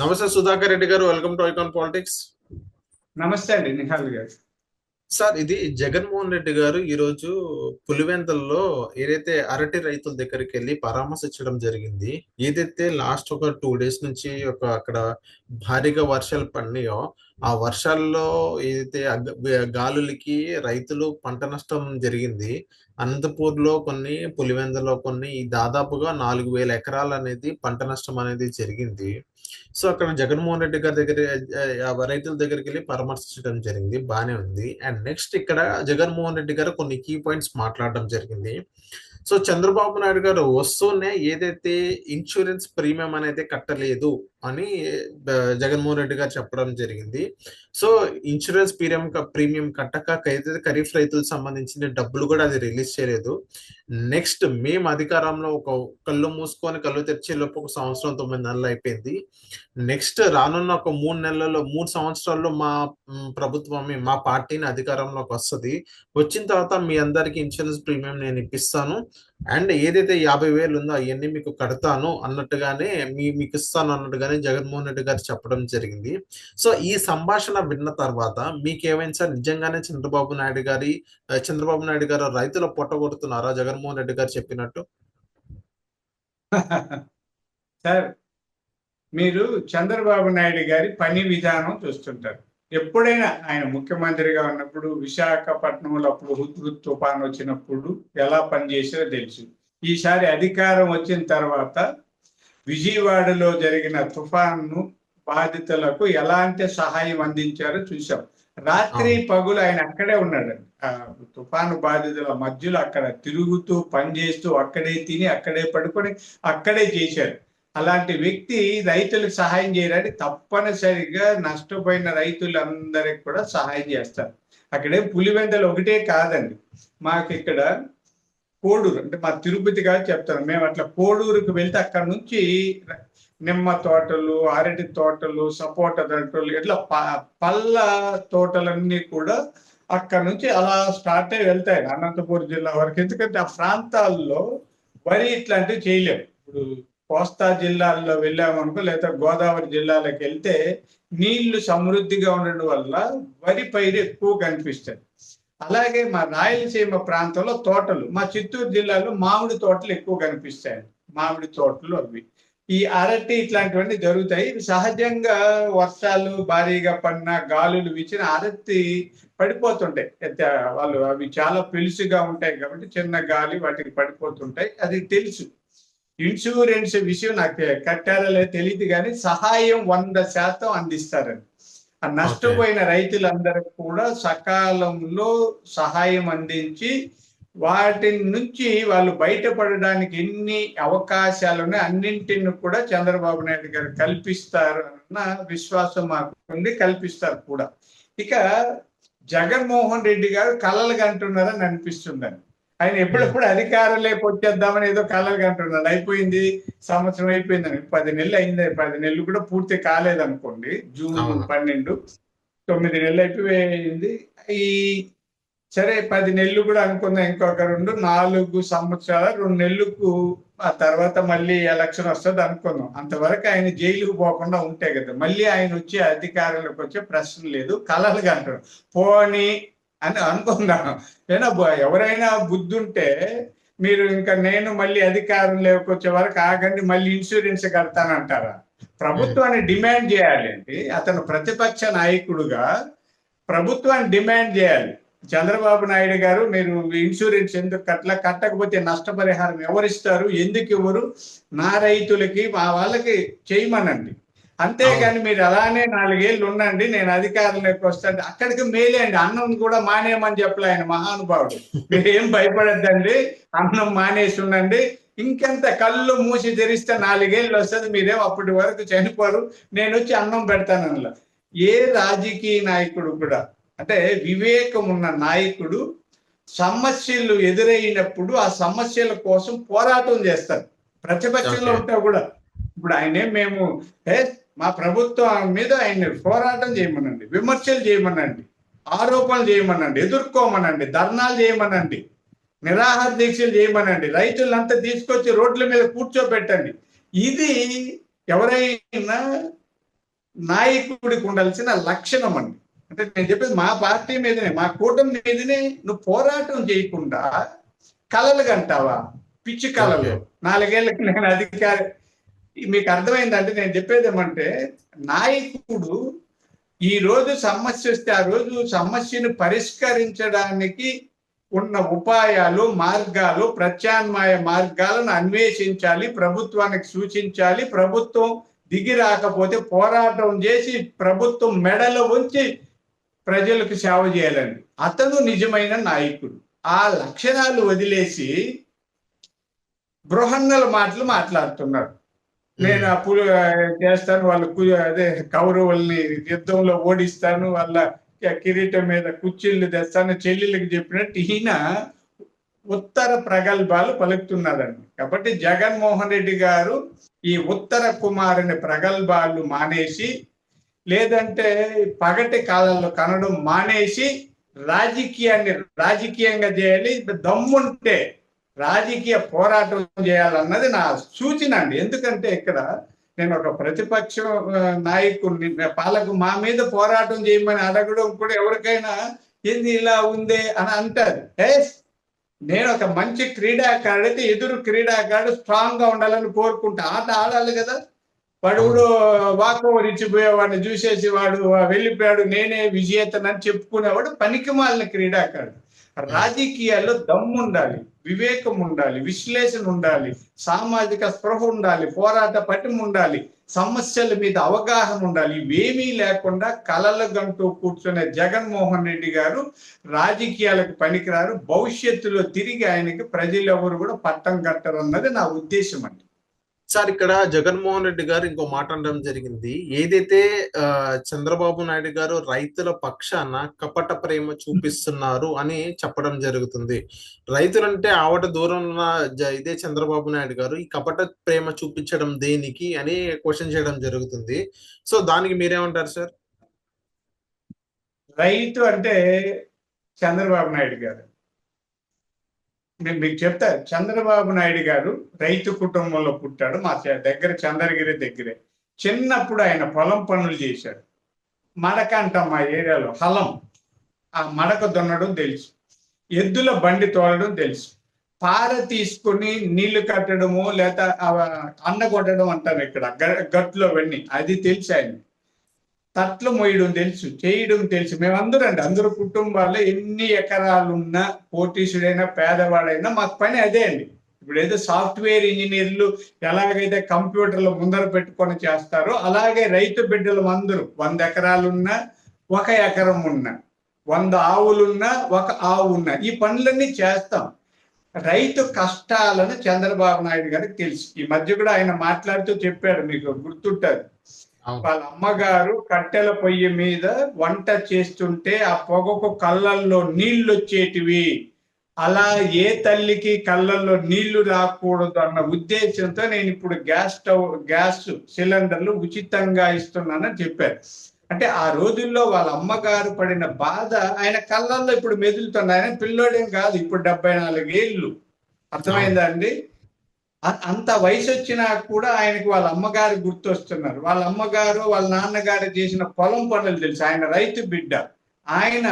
నమస్తే సుధాకర్ రెడ్డి గారు welcome to icon politics. నమస్తే అండి నిహాల్ గారు. సార్ ఇది జగన్మోహన్ రెడ్డి గారు ఈ రోజు పులివెందుల్లో ఏదైతే అరటి రైతుల దగ్గరికి వెళ్ళి పరామర్శించడం జరిగింది ఏదైతే లాస్ట్ ఒక టూ డేస్ నుంచి ఒక అక్కడ భారీగా వర్షాలు పడినాయో ఆ వర్షాల్లో ఏదైతే గాలులకి రైతులు పంట నష్టం జరిగింది. అనంతపూర్లో కొన్ని పులివెందులో కొన్ని దాదాపుగా నాలుగు వేల ఎకరాలు అనేది పంట నష్టం అనేది జరిగింది. సో అక్కడ జగన్మోహన్ రెడ్డి గారి దగ్గర ఆ, రైతుల దగ్గరికి వెళ్ళి పరామర్శించడం జరిగింది. బానే ఉంది. అండ్ నెక్స్ట్ ఇక్కడ జగన్మోహన్ రెడ్డి గారు కొన్ని కీ పాయింట్స్ మాట్లాడడం జరిగింది. సో చంద్రబాబు నాయుడు గారు వస్తూనే ఏదైతే ఇన్సూరెన్స్ ప్రీమియం అనేది కట్టలేదు అని జగన్మోహన్ రెడ్డి గారు చెప్పడం జరిగింది. సో ఇన్సూరెన్స్ ప్రీమియం ప్రీమియం కట్టక అయితే ఖరీఫ్ రైతులకు సంబంధించిన డబ్బులు కూడా అది రిలీజ్ చేయలేదు. నెక్స్ట్ మేము అధికారంలో ఒక కళ్ళు మూసుకొని కళ్ళు తెరిచే లోపు ఒక సంవత్సరం తొమ్మిది నెలలు అయిపోయింది. నెక్స్ట్ రానున్న ఒక మూడు నెలల్లో మూడు సంవత్సరాల్లో మా ప్రభుత్వం మా పార్టీని అధికారంలోకి వస్తుంది. వచ్చిన తర్వాత మీ అందరికి ఇన్సూరెన్స్ ప్రీమియం నేను ఇప్పిస్తాను. అండ్ ఏదైతే యాభై వేలు ఉందో అవన్నీ మీకు కడతాను అన్నట్టుగానే మీ మీకు ఇస్తాను అన్నట్టుగానే జగన్మోహన్ రెడ్డి గారు చెప్పడం జరిగింది. సో ఈ సంభాషణ విన్న తర్వాత మీకేమైంది సార్ నిజంగానే చంద్రబాబు నాయుడు గారి చంద్రబాబు నాయుడు గారు రైతుల పొట్ట కొడుతున్నారా? జగన్మోహన్ రెడ్డి గారు చెప్పినట్టు. సార్ మీరు చంద్రబాబు నాయుడు గారి పని విధానం చూస్తుంటారు. ఎప్పుడైనా ఆయన ముఖ్యమంత్రిగా ఉన్నప్పుడు విశాఖపట్నంలో అప్పుడు హుద్హుద్ తుఫాన్ వచ్చినప్పుడు ఎలా పనిచేసారో తెలుసు. ఈసారి అధికారం వచ్చిన తర్వాత విజయవాడలో జరిగిన తుఫాను బాధితులకు ఎలాంటి సహాయం అందించారో చూసాం రాత్రి. పగులు ఆయన అక్కడే ఉన్నాడు. ఆ తుఫాను బాధితుల మధ్యలో అక్కడ తిరుగుతూ పనిచేస్తూ అక్కడే తిని అక్కడే పడుకొని అక్కడే చేశారు. అలాంటి వ్యక్తి రైతులకు సహాయం చేయడానికి తప్పనిసరిగా నష్టపోయిన రైతులందరికి కూడా సహాయం చేస్తారు. అక్కడే పులివెందలు ఒకటే కాదండి. మాకు ఇక్కడ కోడూరు అంటే మా తిరుపతి కాదు చెప్తాను. మేము అట్లా కోడూరుకు వెళ్తే అక్కడ నుంచి నిమ్మ తోటలు అరటి తోటలు సపోటా తోటలు ఇట్లా ప- పళ్ళ తోటలన్నీ కూడా అక్కడ నుంచి అలా స్టార్ట్ అయి వెళ్తాయి. అనంతపురం జిల్లా వరకు. ఎందుకంటే ఆ ప్రాంతాల్లో వరి ఇట్లాంటివి చేయలేము. ఇప్పుడు కోస్తా జిల్లాల్లో వెళ్ళామనుకో లేదా గోదావరి జిల్లాలకు వెళ్తే నీళ్ళు సమృద్ధిగా ఉండడం వల్ల వరి పైరు ఎక్కువ కనిపిస్తుంది. అలాగే మా రాయలసీమ ప్రాంతంలో తోటలు మా చిత్తూరు జిల్లాలో మామిడి తోటలు ఎక్కువ కనిపిస్తాయి. మామిడి తోటలు అవి. ఈ అరటి ఇట్లాంటివన్నీ జరుగుతాయి. ఇవి సహజంగా వర్షాలు భారీగా పడిన గాలులు వీచిన అరటి పడిపోతుంటాయి. వాళ్ళు అవి చాలా పెలుసుగా ఉంటాయి కాబట్టి చిన్న గాలి వాటికి పడిపోతుంటాయి. అది తెలుసు. ఇన్సూరెన్స్ విషయం నాకు కట్టారో లేదో తెలియదు కానీ సహాయం వంద శాతం అందిస్తారని ఆ నష్టపోయిన రైతులందరికీ కూడా సకాలంలో సహాయం అందించి వాటి నుంచి వాళ్ళు బయటపడడానికి ఎన్ని అవకాశాలు ఉన్నాయి అన్నింటిని కూడా చంద్రబాబు నాయుడు గారు కల్పిస్తారు అన్న విశ్వాసం మాకు ఉంది కల్పిస్తారు కూడా. ఇక జగన్మోహన్ రెడ్డి గారు కలలు కంటున్నారని అనిపిస్తుందని ఆయన ఎప్పుడెప్పుడు అధికారం లేక వచ్చేద్దామని ఏదో కలలు కంటున్నాడు. అయిపోయింది సంవత్సరం అయిపోయిందని. పది నెలలు అయింది పది నెలలు కూడా పూర్తి కాలేదనుకోండి జూన్. పన్నెండు తొమ్మిది నెలలు అయిపోయింది. ఈ సరే పది నెలలు కూడా అనుకుందాం ఇంకొక రెండు నాలుగు సంవత్సరాలు రెండు నెలలకు ఆ తర్వాత మళ్ళీ ఎలక్షన్ వస్తుంది అనుకుందాం అంతవరకు ఆయన జైలుకు పోకుండా ఉంటే కదా మళ్ళీ ఆయన వచ్చే అధికారంలోకి వచ్చే ప్రశ్న లేదు కలలుగా అంటారు పోని అని అనుకుందాం. ఏనా ఎవరైనా బుద్ధి ఉంటే మీరు ఇంకా నేను మళ్ళీ అధికారం లేకొచ్చే వరకు ఆగండి మళ్ళీ ఇన్సూరెన్స్ కడతానంటారా? ప్రభుత్వాన్ని డిమాండ్ చేయాలి అండి అతను ప్రతిపక్ష నాయకుడుగా ప్రభుత్వాన్ని డిమాండ్ చేయాలి. చంద్రబాబు నాయుడు గారు మీరు ఇన్సూరెన్స్ ఎందుకు కట్టల కట్టకపోతే నష్టపరిహారం ఎవరిస్తారు? ఎందుకు ఇవ్వరు? నా రైతులకి మా వాళ్ళకి చేయమనండి. అంతేగాని మీరు అలానే నాలుగేళ్ళు ఉండండి నేను అధికారంలోకి వస్తాను అక్కడికి మేలే అండి అన్నం కూడా మానేయమని చెప్పలే ఆయన మహానుభావుడు. మీరు ఏం భయపడద్దండి? అన్నం మానేసి ఉండండి. ఇంకెంత కళ్ళు మూసి తెరిస్తే నాలుగేళ్ళు వస్తుంది మీరేం అప్పటి వరకు చనిపోరు. నేను వచ్చి అన్నం పెడతాను అందులో ఏ రాజకీయ నాయకుడు కూడా అంటే వివేకం ఉన్న నాయకుడు సమస్యలు ఎదురైనప్పుడు ఆ సమస్యల కోసం పోరాటం చేస్తారు ప్రతిపక్షంలో. ఉంటా కూడా. ఇప్పుడు ఆయనే మేము మా ప్రభుత్వం మీద ఆయన పోరాటం చేయమనండి విమర్శలు చేయమనండి ఆరోపణలు చేయమనండి ఎదుర్కోమనండి ధర్నాలు చేయమనండి నిరాహార దీక్షలు చేయమనండి రైతులంతా తీసుకొచ్చి రోడ్ల మీద కూర్చోబెట్టండి. ఇది ఎవరైనా నాయకుడికి ఉండాల్సిన లక్షణం అండి. అంటే నేను చెప్పేది మా పార్టీ మీదనే మా కూటమి మీదనే నువ్వు పోరాటం చేయకుండా కలలు కంటావా? పిచ్చి కలలు. Okay. నాలుగేళ్ళకి నేను అధికారి మీకు అర్థమైందంటే నేను చెప్పేది ఏమంటే నాయకుడు ఈ రోజు సమస్య వస్తే ఆ రోజు సమస్యను పరిష్కరించడానికి ఉన్న ఉపాయాలు మార్గాలు ప్రత్యామ్నాయ మార్గాలను అన్వేషించాలి ప్రభుత్వానికి సూచించాలి ప్రభుత్వం దిగి రాకపోతే పోరాటం చేసి ప్రభుత్వం మెడలు ఉంచి ప్రజలకు సేవ చేయాలండి అతను నిజమైన నాయకుడు. ఆ లక్షణాలు వదిలేసి బృహన్నల మాటలు మాట్లాడుతున్నాడు నేను అప్పుడు చేస్తాను వాళ్ళు కు- అదే కౌరవుల్ని యుద్ధంలో ఓడిస్తాను వాళ్ళ కిరీటం మీద కుర్చీళ్ళు తెస్తాను చెల్లెళ్ళకి చెప్పినట్టు ఈయన ఉత్తర ప్రగల్భాలు పలుకుతున్నారండి కాబట్టి జగన్మోహన్ రెడ్డి గారు ఈ ఉత్తర కుమారుని ప్రగల్భాలు మానేసి లేదంటే పగటి కాలంలో కనడం మానేసి రాజకీయాన్ని రాజకీయంగా చేయాలి దమ్ముంటే రాజకీయ పోరాటం చేయాలన్నది నా సూచన అండి. ఎందుకంటే ఇక్కడ నేను ఒక ప్రతిపక్ష నాయకుడిని పాలకు మా మీద పోరాటం చేయమని అడగడం కూడా ఎవరికైనా ఏంది ఇలా ఉందే అని అంటారు. ఏ నేను ఒక మంచి క్రీడాకారుడు అయితే ఎదురు క్రీడాకారుడు స్ట్రాంగ్గా ఉండాలని కోరుకుంటా. ఆట ఆడాలి కదా. వాడు వాక్ ఓవర్ ఇచ్చిపోయేవాడిని చూసేసి వాడు వెళ్ళిపోయాడు నేనే విజేతనని చెప్పుకునేవాడు పనికిమాలిన క్రీడాకారుడు. రాజకీయాల్లో దమ్ము ఉండాలి వివేకం ఉండాలి విశ్లేషణ ఉండాలి సామాజిక స్పృహ ఉండాలి పోరాట పటిమ ఉండాలి సమస్యల మీద అవగాహన ఉండాలి ఇవేమీ లేకుండా కలల గంటూ కూర్చునే జగన్మోహన్ రెడ్డి గారు రాజకీయాలకు పనికిరారు. భవిష్యత్తులో తిరిగి ఆయనకి ప్రజలు ఎవరు కూడా పట్టం కట్టరు అన్నది నా ఉద్దేశం అండి సార్ ఇక్కడ జగన్మోహన్ రెడ్డి గారు ఇంకో మాట అనడం జరిగింది. ఏదైతే చంద్రబాబు నాయుడు గారు రైతుల పక్షాన కపట ప్రేమ చూపిస్తున్నారు అని చెప్పడం జరుగుతుంది. రైతులంటే ఆవట దూరం ఉన్న జ- ఇదే చంద్రబాబు నాయుడు గారు ఈ కపట ప్రేమ చూపించడం దేనికి అని క్వశ్చన్ చేయడం జరుగుతుంది. సో దానికి మీరేమంటారు సార్? రైతు అంటే చంద్రబాబు నాయుడు గారు. నేను మీకు చెప్తా చంద్రబాబు నాయుడు గారు రైతు కుటుంబంలో పుట్టాడు మా దగ్గర చంద్రగిరి దగ్గరే. చిన్నప్పుడు ఆయన పొలం పనులు చేశాడు. మడక అంటాం మా ఏరియాలో హలం. ఆ మడక దున్నడం తెలుసు. ఎద్దుల బండి తోలడం తెలుసు. పార తీసుకొని నీళ్ళు కట్టడము లేదా అండ కొట్టడం అంటాను ఇక్కడ గట్లో వెళ్ళి అది తెలుసు ఆయన తట్లు మోయడం తెలుసు చేయడం తెలుసు. మేమందరం అండి అందరు కుటుంబాల్లో ఎన్ని ఎకరాలున్నా కోటీసుడైనా పేదవాడైనా మాకు పని అదే అండి. ఇప్పుడు ఏదో సాఫ్ట్వేర్ ఇంజనీర్లు ఎలాగైతే కంప్యూటర్లు ముందర పెట్టుకొని చేస్తారో అలాగే రైతు బిడ్డలు అందరూ వంద ఎకరాలున్నా ఒక ఎకరం ఉన్నా వంద ఆవులున్నా ఒక ఆవు ఉన్నా ఈ పనులన్నీ చేస్తాం. రైతు కష్టాలను చంద్రబాబు నాయుడు గారికి తెలుసు. ఈ మధ్య కూడా ఆయన మాట్లాడుతూ చెప్పాడు మీకు గుర్తుంటారు వాళ్ళ అమ్మగారు కట్టెల పొయ్యి మీద వంట చేస్తుంటే ఆ పొగకు కళ్ళల్లో నీళ్ళు వచ్చేటివి. అలా ఏ తల్లికి కళ్ళల్లో నీళ్ళు రాకూడదు అన్న ఉద్దేశంతో నేను ఇప్పుడు గ్యాస్ స్టవ్ గ్యాస్ సిలిండర్లు ఉచితంగా ఇస్తున్నానని చెప్పారు. అంటే ఆ రోజుల్లో వాళ్ళ అమ్మగారు పడిన బాధ ఆయన కళ్ళల్లో ఇప్పుడు మెదులుతుంది ఆయన పిల్లోడేం కాదు ఇప్పుడు డెబ్బై నాలుగు ఏళ్ళు. అర్థమైందా అండి? అంత వయసు వచ్చినా కూడా ఆయనకి వాళ్ళ అమ్మగారు గుర్తొస్తున్నారు. వాళ్ళ అమ్మగారు వాళ్ళ నాన్నగారు చేసిన పొలం పనులు తెలుసు. ఆయన రైతు బిడ్డ. ఆయన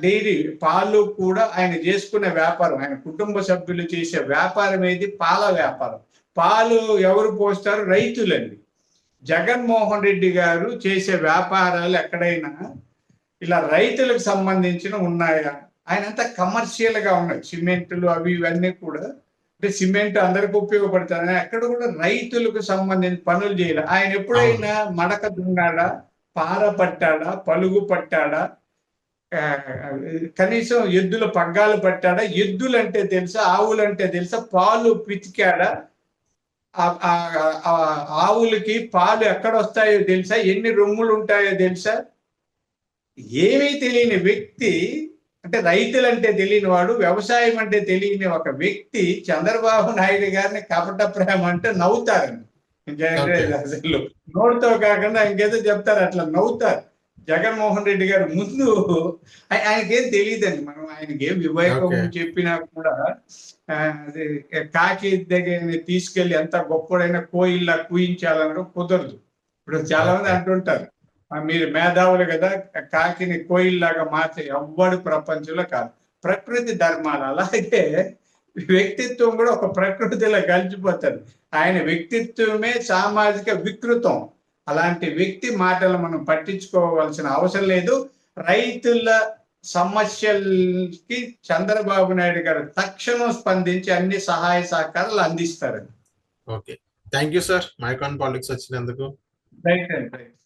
డైరీ పాలు కూడా ఆయన చేసుకునే వ్యాపారం. ఆయన కుటుంబ సభ్యులు చేసే వ్యాపారం ఏది? పాల వ్యాపారం. పాలు ఎవరు పోస్తారు? రైతులండి. జగన్మోహన్ రెడ్డి గారు చేసే వ్యాపారాలు ఎక్కడైనా ఇలా రైతులకు సంబంధించిన ఉన్నాయా? ఆయన అంతా కమర్షియల్గా ఉన్నాయి సిమెంట్లు అవి ఇవన్నీ కూడా అంటే సిమెంట్ అందరికి ఉపయోగపడుతుంది ఎక్కడ కూడా రైతులకు సంబంధించిన పనులు చేయాలి. ఆయన ఎప్పుడైనా మడక దున్నాడా? పార పట్టాడా? పలుగు పట్టాడా? కనీసం ఎద్దుల పగ్గాలు పట్టాడా? ఎద్దులు అంటే తెలుసా? ఆవులు అంటే తెలుసా? పాలు పితికాడా? ఆవులకి పాలు ఎక్కడ వస్తాయో తెలుసా? ఎన్ని రొమ్ములు ఉంటాయో తెలుసా? ఏమీ తెలియని వ్యక్తి అంటే రైతులంటే తెలియని వాడు వ్యవసాయం అంటే తెలియని ఒక వ్యక్తి చంద్రబాబు నాయుడు గారిని కపట ప్రేమ అంటే నవ్వుతారండి. అసలు నోటితో కాకుండా ఇంకేదో చెప్తారు అట్లా నవ్వుతారు జగన్మోహన్ రెడ్డి గారు ముందు ఆయ- ఆయనకేం తెలియదండి మనం ఆయనకి ఏం వివేకం. చెప్పినా కూడా అది కాకి దగ్గర తీసుకెళ్ళి ఎంత గొప్పడైనా కోయిల్లా కూయించాలనడం కుదరదు ఇప్పుడు చాలా మంది. అంటుంటారు "ఆ, మీరు మేధావులు కదా కాకిని కోయిల్లాగా మార్చే ఎవ్వడు ప్రపంచంలో కాదు. ప్రకృతి ధర్మాలు అలాగే వ్యక్తిత్వం కూడా ఒక ప్రకృతిలో కలిసిపోతుంది. ఆయన వ్యక్తిత్వమే సామాజిక వికృతం. అలాంటి వ్యక్తి మాటలు మనం పట్టించుకోవాల్సిన అవసరం లేదు. రైతుల సమస్యలకి చంద్రబాబు నాయుడు గారు తక్షణం స్పందించి అన్ని సహాయ సహకారాలు అందిస్తారు. Okay. Thank you sir. Mic on politics వచ్చినందుకు. రైట్ అండి రైట్.